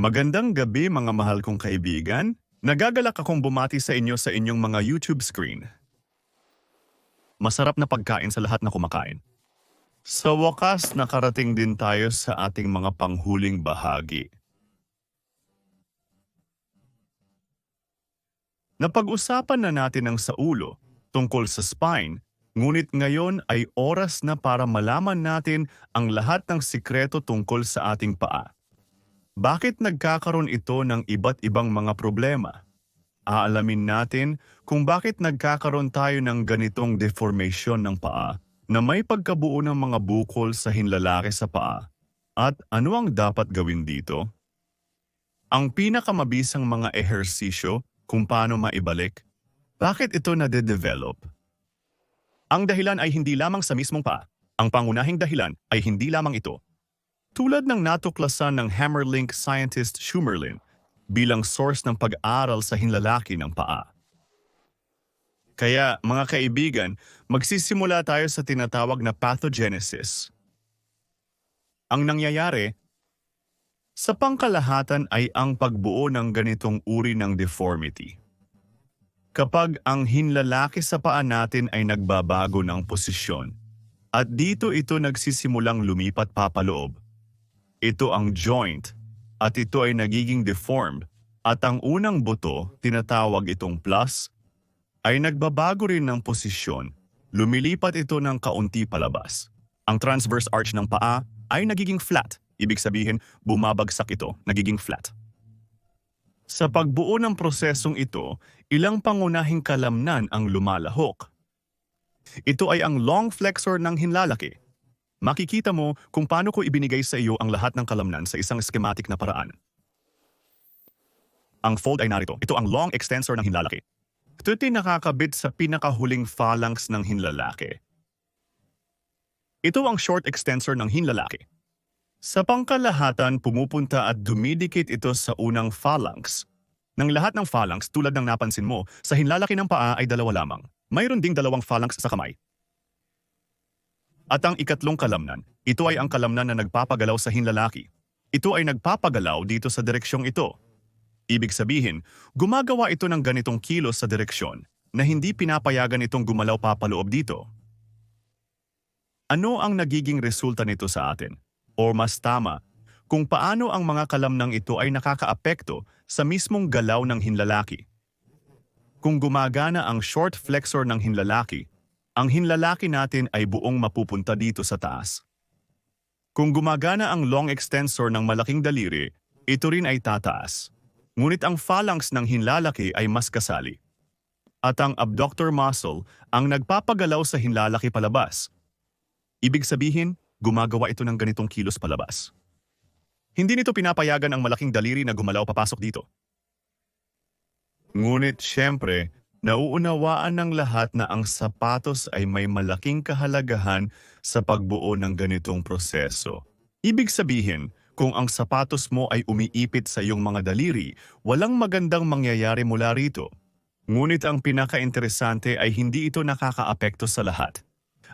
Magandang gabi mga mahal kong kaibigan. Nagagalak akong bumati sa inyo sa inyong mga YouTube screen. Masarap na pagkain sa lahat na kumakain. Sa wakas, nakarating din tayo sa ating mga panghuling bahagi. Napag-usapan na natin ang sa ulo tungkol sa spine, ngunit ngayon ay oras na para malaman natin ang lahat ng sikreto tungkol sa ating paa. Bakit nagkakaroon ito ng iba't ibang mga problema? Aalamin natin kung bakit nagkakaroon tayo ng ganitong deformation ng paa na may pagkabuo ng mga bukol sa hinlalaki sa paa at ano ang dapat gawin dito? Ang pinakamabisang mga ehersisyo kung paano maibalik, bakit ito nade-develop? Ang dahilan ay hindi lamang sa mismong paa. Ang pangunahing dahilan ay hindi lamang ito, tulad ng natuklasan ng Hammerlink scientist Schumerlin bilang source ng pag-aral sa hinlalaki ng paa. Kaya mga kaibigan, magsisimula tayo sa tinatawag na pathogenesis. Ang nangyayari, sa pangkalahatan ay ang pagbuo ng ganitong uri ng deformity. Kapag ang hinlalaki sa paa natin ay nagbabago ng posisyon, at dito ito nagsisimulang lumipat papaloob, ito ang joint at ito ay nagiging deformed at ang unang buto, tinatawag itong plus, ay nagbabago rin ng posisyon. Lumilipat ito ng kaunti palabas. Ang transverse arch ng paa ay nagiging flat. Ibig sabihin, bumabagsak ito, nagiging flat. Sa pagbuo ng prosesong ito, ilang pangunahing kalamnan ang lumalahok. Ito ay ang long flexor ng hinlalaki makikita mo kung paano ko ibinigay sa iyo ang lahat ng kalamnan sa isang schematic na paraan. Ang fold ay narito. Ito ang long extensor ng hinlalaki. Ito din nakakabit sa pinakahuling phalanx ng hinlalaki. Ito ang short extensor ng hinlalaki. Sa pangkalahatan, pumupunta at dumidikit ito sa unang phalanx. Ng lahat ng phalanx, tulad ng napansin mo, sa hinlalaki ng paa ay dalawa lamang. Mayroon ding dalawang phalanx sa kamay. At ang ikatlong kalamnan, ito ay ang kalamnan na nagpapagalaw sa hinlalaki. Ito ay nagpapagalaw dito sa direksyong ito. Ibig sabihin, gumagawa ito ng ganitong kilos sa direksyon na hindi pinapayagan itong gumalaw papaloob dito. Ano ang nagiging resulta nito sa atin? O mas tama, kung paano ang mga kalamnang ito ay nakakaapekto sa mismong galaw ng hinlalaki. Kung gumagana ang short flexor ng hinlalaki, ang hinlalaki natin ay buong mapupunta dito sa taas. Kung gumagana ang long extensor ng malaking daliri, ito rin ay tataas. Ngunit ang phalanx ng hinlalaki ay mas kasali. At ang abductor muscle ang nagpapagalaw sa hinlalaki palabas. Ibig sabihin, gumagawa ito ng ganitong kilos palabas. Hindi nito pinapayagan ang malaking daliri na gumalaw papasok dito. Ngunit siyempre, Nauunawaan ng lahat na ang sapatos ay may malaking kahalagahan sa pagbuo ng ganitong proseso. Ibig sabihin, kung ang sapatos mo ay umiipit sa iyong mga daliri, walang magandang mangyayari mula rito. Ngunit ang pinakainteresante ay hindi ito nakakaapekto sa lahat.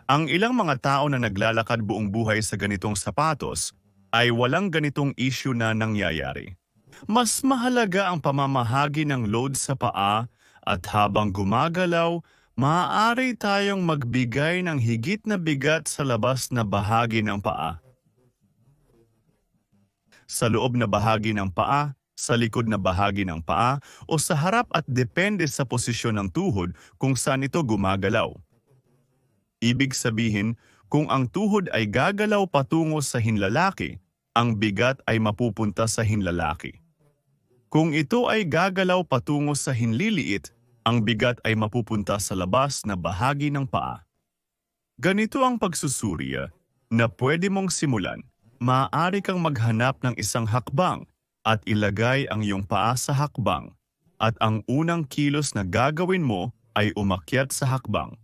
Ang ilang mga tao na naglalakad buong buhay sa ganitong sapatos ay walang ganitong issue na nangyayari. Mas mahalaga ang pamamahagi ng load sa paa at habang gumagalaw, maaari tayong magbigay ng higit na bigat sa labas na bahagi ng paa. Sa loob na bahagi ng paa, sa likod na bahagi ng paa, o sa harap at depende sa posisyon ng tuhod kung saan ito gumagalaw. Ibig sabihin, kung ang tuhod ay gagalaw patungo sa hinlalaki, ang bigat ay mapupunta sa hinlalaki. Kung ito ay gagalaw patungo sa hinliliit, ang bigat ay mapupunta sa labas na bahagi ng paa. Ganito ang pagsusurya na pwede mong simulan. Maaari kang maghanap ng isang hakbang at ilagay ang iyong paa sa hakbang at ang unang kilos na gagawin mo ay umakyat sa hakbang.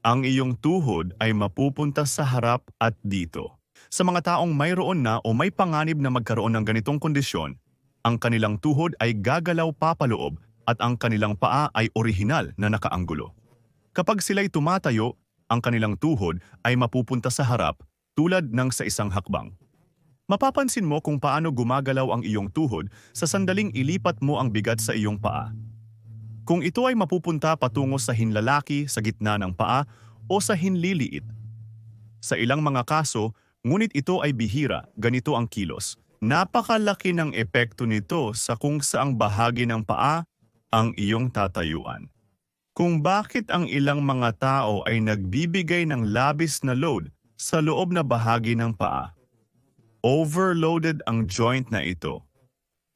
Ang iyong tuhod ay mapupunta sa harap at dito. Sa mga taong mayroon na o may panganib na magkaroon ng ganitong kondisyon, ang kanilang tuhod ay gagalaw papaloob at ang kanilang paa ay orihinal na nakaanggulo. Kapag sila'y tumatayo, ang kanilang tuhod ay mapupunta sa harap tulad ng sa isang hakbang. mapapansin mo kung paano gumagalaw ang iyong tuhod sa sandaling ilipat mo ang bigat sa iyong paa. Kung ito ay mapupunta patungo sa hinlalaki sa gitna ng paa o sa hinliliit. Sa ilang mga kaso, ngunit ito ay bihira, ganito ang kilos. Napakalaki ng epekto nito sa kung saang bahagi ng paa ang iyong tatayuan. Kung bakit ang ilang mga tao ay nagbibigay ng labis na load sa loob na bahagi ng paa. Overloaded ang joint na ito.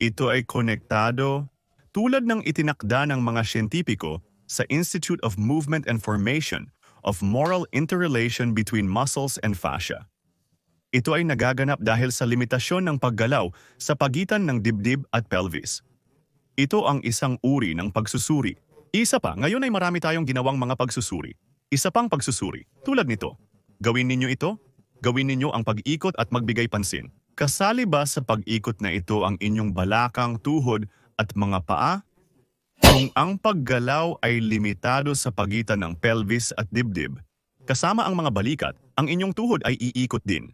Ito ay konektado tulad ng itinakda ng mga siyentipiko sa Institute of Movement and Formation of Moral Interrelation Between Muscles and Fascia. Ito ay nagaganap dahil sa limitasyon ng paggalaw sa pagitan ng dibdib at pelvis. Ito ang isang uri ng pagsusuri. Isa pa, ngayon ay marami tayong ginawang mga pagsusuri. Isa pang pagsusuri, tulad nito. Gawin ninyo ito, gawin ninyo ang pag-ikot at magbigay pansin. Kasali ba sa pag-ikot na ito ang inyong balakang, tuhod at mga paa? Kung ang paggalaw ay limitado sa pagitan ng pelvis at dibdib, kasama ang mga balikat, ang inyong tuhod ay iikot din.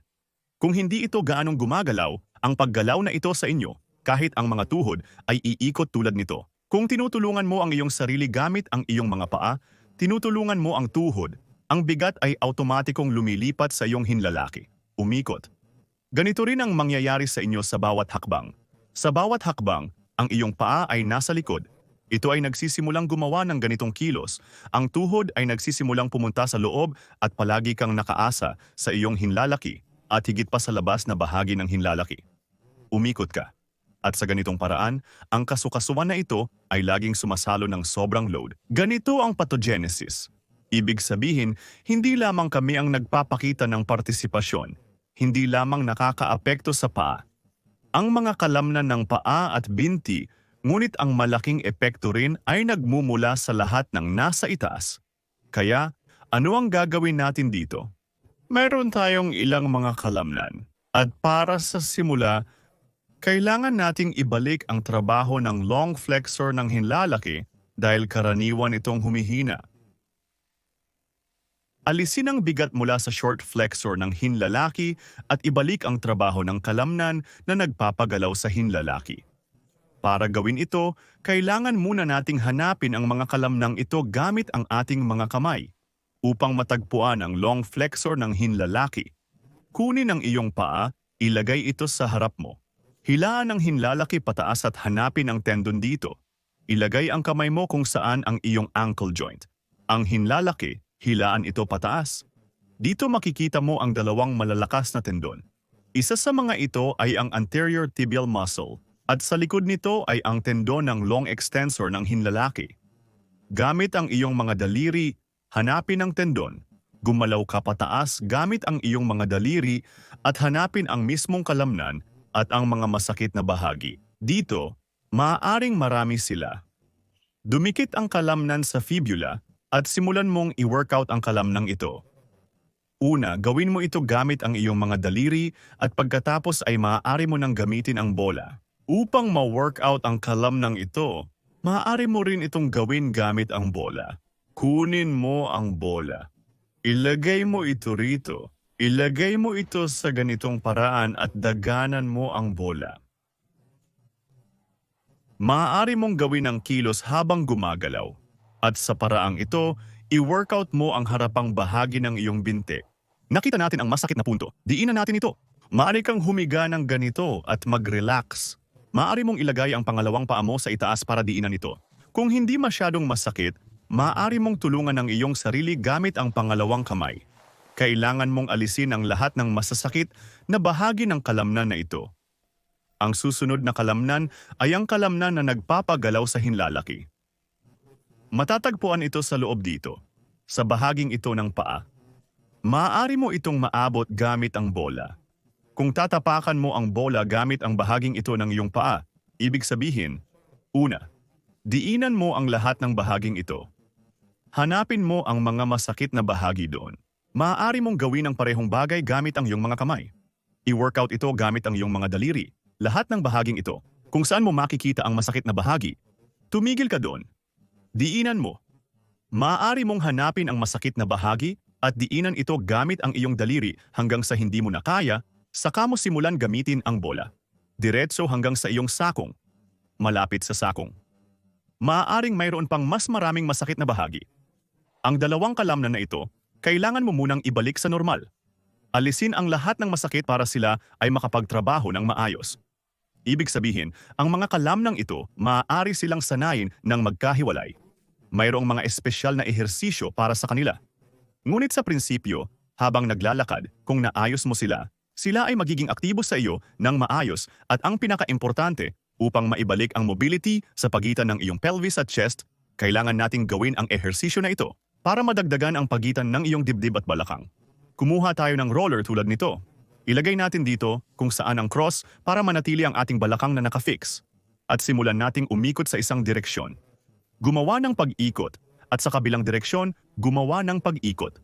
Kung hindi ito gaanong gumagalaw, ang paggalaw na ito sa inyo, kahit ang mga tuhod, ay iikot tulad nito. Kung tinutulungan mo ang iyong sarili gamit ang iyong mga paa, tinutulungan mo ang tuhod, ang bigat ay automatikong lumilipat sa iyong hinlalaki. Umikot. Ganito rin ang mangyayari sa inyo sa bawat hakbang. Sa bawat hakbang, ang iyong paa ay nasa likod. Ito ay nagsisimulang gumawa ng ganitong kilos. Ang tuhod ay nagsisimulang pumunta sa loob at palagi kang nakaasa sa iyong hinlalaki at higit pa sa labas na bahagi ng hinlalaki. Umikot ka. At sa ganitong paraan, ang kasukasuan na ito ay laging sumasalo ng sobrang load. Ganito ang pathogenesis. Ibig sabihin, hindi lamang kami ang nagpapakita ng partisipasyon, hindi lamang nakakaapekto sa paa. Ang mga kalamnan ng paa at binti, ngunit ang malaking epekto rin ay nagmumula sa lahat ng nasa itaas. Kaya, ano ang gagawin natin dito? Meron tayong ilang mga kalamnan. At para sa simula, kailangan nating ibalik ang trabaho ng long flexor ng hinlalaki dahil karaniwan itong humihina. Alisin ang bigat mula sa short flexor ng hinlalaki at ibalik ang trabaho ng kalamnan na nagpapagalaw sa hinlalaki. Para gawin ito, kailangan muna nating hanapin ang mga kalamnang ito gamit ang ating mga kamay upang matagpuan ang long flexor ng hinlalaki. Kunin ang iyong paa, ilagay ito sa harap mo. Hilaan ang hinlalaki pataas at hanapin ang tendon dito. Ilagay ang kamay mo kung saan ang iyong ankle joint. Ang hinlalaki, hilaan ito pataas. Dito makikita mo ang dalawang malalakas na tendon. Isa sa mga ito ay ang anterior tibial muscle at sa likod nito ay ang tendon ng long extensor ng hinlalaki. Gamit ang iyong mga daliri, hanapin ang tendon. Gumalaw ka pataas gamit ang iyong mga daliri at hanapin ang mismong kalamnan at ang mga masakit na bahagi. Dito, maaaring marami sila. Dumikit ang kalamnan sa fibula at simulan mong i-workout ang kalamnang ito. Una, gawin mo ito gamit ang iyong mga daliri at pagkatapos ay maaari mo nang gamitin ang bola. Upang ma-workout ang kalamnang ito, maaari mo rin itong gawin gamit ang bola. Kunin mo ang bola. Ilagay mo ito rito Ilagay mo ito sa ganitong paraan at daganan mo ang bola. Maaari mong gawin ang kilos habang gumagalaw. At sa paraang ito, i-workout mo ang harapang bahagi ng iyong binte. Nakita natin ang masakit na punto. Diinan natin ito. Maaari kang humiga ng ganito at mag-relax. Maaari mong ilagay ang pangalawang paa mo sa itaas para diinan ito. Kung hindi masyadong masakit, maaari mong tulungan ang iyong sarili gamit ang pangalawang kamay kailangan mong alisin ang lahat ng masasakit na bahagi ng kalamnan na ito. Ang susunod na kalamnan ay ang kalamnan na nagpapagalaw sa hinlalaki. Matatagpuan ito sa loob dito, sa bahaging ito ng paa. Maaari mo itong maabot gamit ang bola. Kung tatapakan mo ang bola gamit ang bahaging ito ng iyong paa, ibig sabihin, una, diinan mo ang lahat ng bahaging ito. Hanapin mo ang mga masakit na bahagi doon. Maaari mong gawin ang parehong bagay gamit ang iyong mga kamay. I-workout ito gamit ang iyong mga daliri. Lahat ng bahaging ito, kung saan mo makikita ang masakit na bahagi, tumigil ka doon. Diinan mo. Maaari mong hanapin ang masakit na bahagi at diinan ito gamit ang iyong daliri hanggang sa hindi mo na kaya, Saka mo simulan gamitin ang bola. Diretso hanggang sa iyong sakong. Malapit sa sakong. Maaaring mayroon pang mas maraming masakit na bahagi. Ang dalawang kalamnan na ito, kailangan mo munang ibalik sa normal. Alisin ang lahat ng masakit para sila ay makapagtrabaho ng maayos. Ibig sabihin, ang mga kalamnang ito, maaari silang sanayin ng magkahiwalay. Mayroong mga espesyal na ehersisyo para sa kanila. Ngunit sa prinsipyo, habang naglalakad, kung naayos mo sila, sila ay magiging aktibo sa iyo ng maayos at ang pinakaimportante, upang maibalik ang mobility sa pagitan ng iyong pelvis at chest, kailangan nating gawin ang ehersisyo na ito para madagdagan ang pagitan ng iyong dibdib at balakang. Kumuha tayo ng roller tulad nito. Ilagay natin dito kung saan ang cross para manatili ang ating balakang na nakafix. At simulan nating umikot sa isang direksyon. Gumawa ng pag-ikot at sa kabilang direksyon, gumawa ng pag-ikot.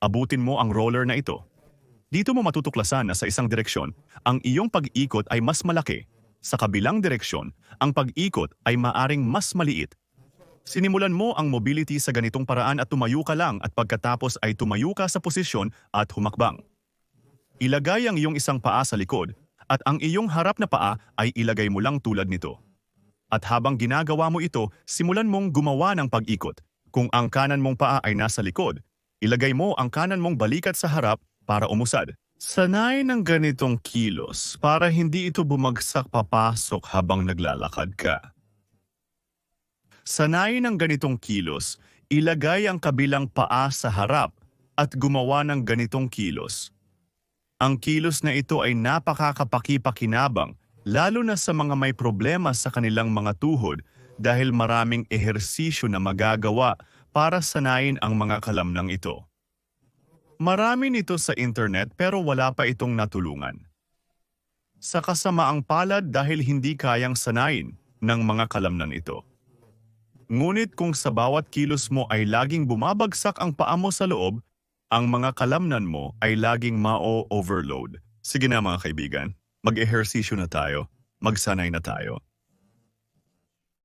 Abutin mo ang roller na ito. Dito mo matutuklasan na sa isang direksyon, ang iyong pag-ikot ay mas malaki. Sa kabilang direksyon, ang pag-ikot ay maaring mas maliit. Sinimulan mo ang mobility sa ganitong paraan at tumayo ka lang at pagkatapos ay tumayo ka sa posisyon at humakbang. Ilagay ang iyong isang paa sa likod at ang iyong harap na paa ay ilagay mo lang tulad nito. At habang ginagawa mo ito, simulan mong gumawa ng pag-ikot. Kung ang kanan mong paa ay nasa likod, ilagay mo ang kanan mong balikat sa harap para umusad. Sanay ng ganitong kilos para hindi ito bumagsak papasok habang naglalakad ka. Sanay ng ganitong kilos, ilagay ang kabilang paa sa harap at gumawa ng ganitong kilos. Ang kilos na ito ay napakakapakipakinabang lalo na sa mga may problema sa kanilang mga tuhod dahil maraming ehersisyo na magagawa para sanayin ang mga kalamnang ito. Marami nito sa internet pero wala pa itong natulungan. Sa kasamaang palad dahil hindi kayang sanayin ng mga kalamnan ito. Ngunit kung sa bawat kilos mo ay laging bumabagsak ang paa mo sa loob, ang mga kalamnan mo ay laging mao-overload. Sige na mga kaibigan, mag-ehersisyo na tayo, magsanay na tayo.